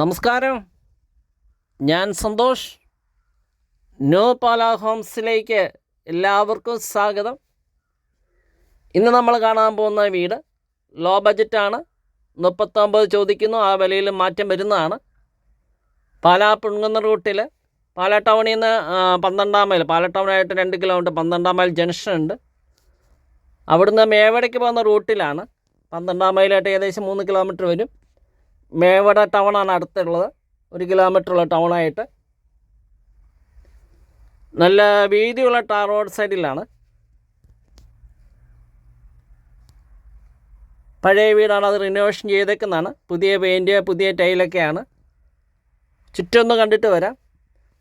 നമസ്കാരം. ഞാൻ സന്തോഷ്. ന്യൂ പാല ഹോംസിലേക്ക് എല്ലാവർക്കും സ്വാഗതം. ഇന്ന് നമ്മൾ കാണാൻ പോകുന്ന വീട് ലോ ബജറ്റാണ് മുപ്പത്തൊമ്പത് ചോദിക്കുന്നു ആ വിലയിൽ മാറ്റം വരുന്നതാണ്. പാലാ പുൺകുന്ന റൂട്ടിൽ പാലാ ടൗണിൽ നിന്ന് പന്ത്രണ്ടാം മൈൽ പാലാ ടൗണായിട്ട് രണ്ട് കിലോമീറ്റർ പന്ത്രണ്ടാം മൈൽ ജംഗ്ഷൻ ഉണ്ട്. അവിടുന്ന് മേവടയ്ക്ക് പോകുന്ന റൂട്ടിലാണ്. പന്ത്രണ്ടാം മൈലായിട്ട് ഏകദേശം മൂന്ന് കിലോമീറ്റർ വരും. മേവട ടൗണാണ് അടുത്തുള്ളത്. ഒരു കിലോമീറ്ററുള്ള ടൗണായിട്ട്. നല്ല വീതിയുള്ള ടാർ റോഡ് സൈഡിലാണ്. പഴയ വീടാണ് അത് റിനോവേഷൻ ചെയ്തേക്കുന്നതാണ്. പുതിയ പെയിന്റ് പുതിയ ടൈലൊക്കെയാണ്. ചുറ്റൊന്ന് കണ്ടിട്ട് വരാം.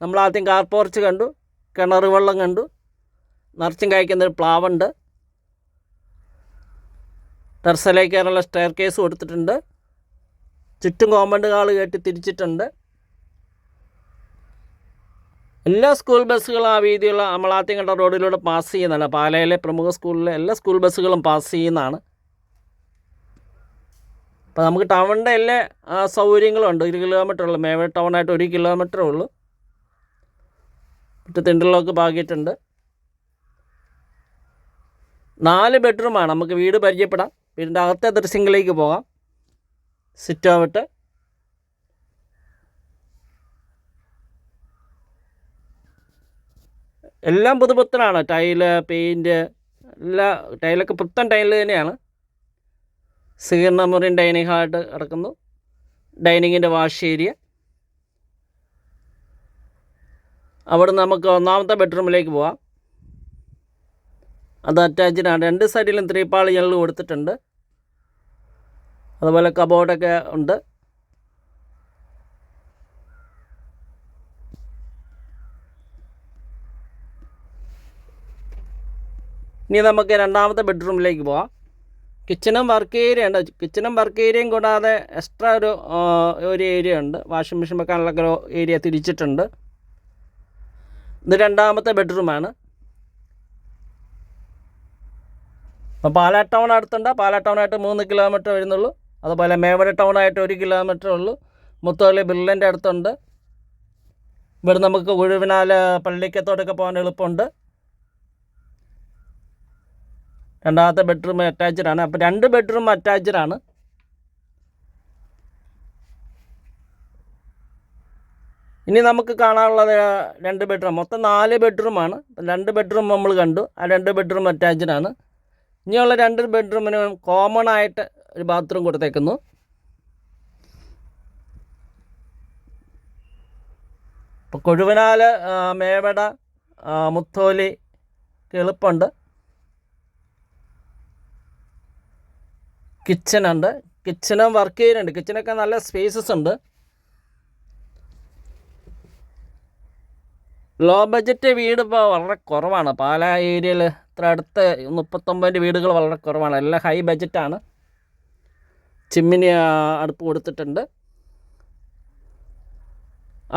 നമ്മൾ ആദ്യം കാർ പോർച്ച് കണ്ടു. കിണർ വെള്ളം കണ്ടു. നിറച്ചും കായ്ക്കുന്നൊരു പ്ലാവുണ്ട്. ടെറസിലേക്ക് സ്റ്റെയർ കേസ് കൊടുത്തിട്ടുണ്ട്. ചുറ്റും കോമ്പൗണ്ട് കാൾ കെട്ടി തിരിച്ചിട്ടുണ്ട്. എല്ലാ സ്കൂൾ ബസ്സുകളും ആ വീതിയുള്ള അമളാത്തിങ്കണ്ട റോഡിലൂടെ പാസ് ചെയ്യുന്നതാണ്. പാലയിലെ പ്രമുഖ സ്കൂളിലെ എല്ലാ സ്കൂൾ ബസ്സുകളും പാസ് ചെയ്യുന്നതാണ്. അപ്പോൾ നമുക്ക് ടൗണിന്റെ എല്ലാ ആ, സൗകര്യങ്ങളും ഉണ്ട് ഒരു കിലോമീറ്റർ ഉള്ളു. മേവ ടൗണായിട്ട് ഒരു കിലോമീറ്റർ ഉള്ളൂ. മറ്റു തിണ്ടലൊക്കെ പാകിയിട്ടുണ്ട്. നാല് ബെഡ്റൂമാണ് നമുക്ക് വീട് പരിചയപ്പെടാം. വീടിന്റെ അകത്തെ ദൃശ്യങ്ങളിലേക്ക് പോകാം. സിറ്റ് ആവട്ടെ എല്ലാം പുതുപുത്തനാണ്. ടൈൽ പെയിന്റ് എല്ലാ ടൈലൊക്കെ പുത്തൻ ടൈൽ തന്നെയാണ്. സ്വീകരണ മുറിയും ഡൈനിങ് ഹാളായിട്ട് കിടക്കുന്നു. ഡൈനിങ്ങിന്റെ വാഷ് ഏരിയ അവിടെ നമുക്ക് ഒന്നാമത്തെ ബെഡ്റൂമിലേക്ക് പോവാം. അത് അറ്റാച്ച്ഡാണ് രണ്ട് സൈഡിലും ത്രീപ്പാളി ഞങ്ങൾ കൊടുത്തിട്ടുണ്ട്. അതുപോലെ കബോർഡൊക്കെ ഉണ്ട്. ഇനി നമുക്ക് രണ്ടാമത്തെ ബെഡ്റൂമിലേക്ക് പോവാം. കിച്ചണും വർക്ക് ഏരിയ ഉണ്ട്. കിച്ചണും വർക്ക് ഏരിയയും കൂടാതെ എക്സ്ട്രാ ഒരു ഒരു ഏരിയ ഉണ്ട്. വാഷിംഗ് മെഷീൻ വെക്കാനുള്ള ഒരു ഏരിയ തിരിച്ചിട്ടുണ്ട്. ഇത് രണ്ടാമത്തെ ബെഡ്റൂമാണ് അപ്പോൾ പാലാ ടൗൺ അടുത്തുണ്ട്. പാലാ ടൗണായിട്ട് മൂന്ന് കിലോമീറ്റർ വരുന്നുള്ളൂ. അതുപോലെ മേവര ടൗണായിട്ട് ഒരു കിലോമീറ്റർ ഉള്ളൂ. മുത്തോലി ബില്ലിന്റെ അടുത്തുണ്ട്. ഇവിടെ നമുക്ക് ഒഴിവിനാൽ പള്ളിക്കത്തോടൊക്കെ പോകാൻ എളുപ്പമുണ്ട്. രണ്ടാമത്തെ ബെഡ്റൂം അറ്റാച്ച്ഡ് ആണ്. അപ്പോൾ രണ്ട് ബെഡ്റൂം അറ്റാച്ച്ഡ് ആണ്. ഇനി നമുക്ക് കാണാനുള്ളത് രണ്ട് ബെഡ്റൂം. മൊത്തം നാല് ബെഡ്റൂമാണ് രണ്ട് ബെഡ്റൂം നമ്മൾ കണ്ടു. ആ രണ്ട് ബെഡ്റൂം അറ്റാച്ച്ഡ് ആണ്. ഇനിയുള്ള രണ്ട് ബെഡ്റൂമിനും കോമൺ ആയിട്ട് ഒരു ബാത്റൂം കൊടുത്തേക്കുന്നു. ഇപ്പോൾ കൊഴുവനാൽ മേവട മുത്തോലി കെളുപ്പുണ്ട് കിച്ചണുണ്ട് കിച്ചണും വർക്ക് ചെയ്യുന്നുണ്ട്. കിച്ചണൊക്കെ നല്ല സ്പേസസ് ഉണ്ട്. ലോ ബഡ്ജറ്റ് വീട് ഇപ്പോൾ വളരെ കുറവാണ്. പാലാ ഏരിയയിൽ ഇത്ര അടുത്ത് മുപ്പത്തൊമ്പതിന്റെ വീടുകൾ വളരെ കുറവാണ്. എല്ലാം ഹൈ ബഡ്ജറ്റാണ് ചിമ്മിനി അടുപ്പ് കൊടുത്തിട്ടുണ്ട്.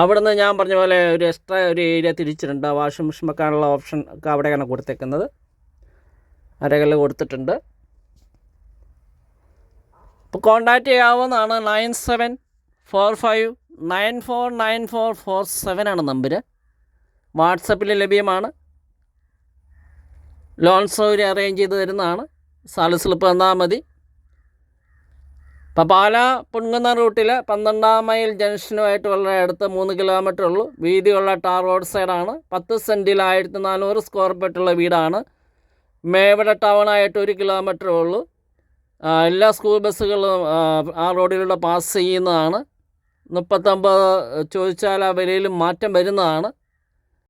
അവിടുന്ന് ഞാൻ പറഞ്ഞ പോലെ ഒരു എക്സ്ട്രാ ഒരു ഏരിയ തിരിച്ചിട്ടുണ്ട്. വാഷിംഗ് മെഷീൻ വെക്കാനുള്ള ഓപ്ഷൻ ഒക്കെ അവിടെയാണ് കൊടുത്തേക്കുന്നത്. അരകല്ല് കൊടുത്തിട്ടുണ്ട്. അപ്പോൾ കോണ്ടാക്റ്റ് ചെയ്യാവുന്നതാണ് nine seven four five nine four nine four four seven ആണ് നമ്പർ വാട്സപ്പിൽ ലഭ്യമാണ്. ലോൺ സൗകര്യം അറേഞ്ച് ചെയ്ത് തരുന്നതാണ്. സാലസ്ലിപ്പ് തന്നാൽ മതി. ഇപ്പോൾ പാല പുൺകുന്ന റൂട്ടിൽ പന്ത്രണ്ടാം മൈൽ ജംഗ്ഷനുമായിട്ട് വളരെ അടുത്ത് മൂന്ന് കിലോമീറ്റർ ഉള്ളൂ. വീതിയുള്ള ടാർ റോഡ് സൈഡാണ്. പത്ത് സെന്റിൽ ആയിരത്തി നാനൂറ് സ്ക്വയർ ഫീറ്റുള്ള വീടാണ്. മേവട ടൗണായിട്ട് ഒരു കിലോമീറ്റർ ഉള്ളൂ. എല്ലാ സ്കൂൾ ബസ്സുകളും ആ, റോഡിലൂടെ പാസ് ചെയ്യുന്നതാണ്. മുപ്പത്തൊമ്പത് ചോദിച്ചാൽ ആ വിലയിൽ മാറ്റം വരുന്നതാണ്.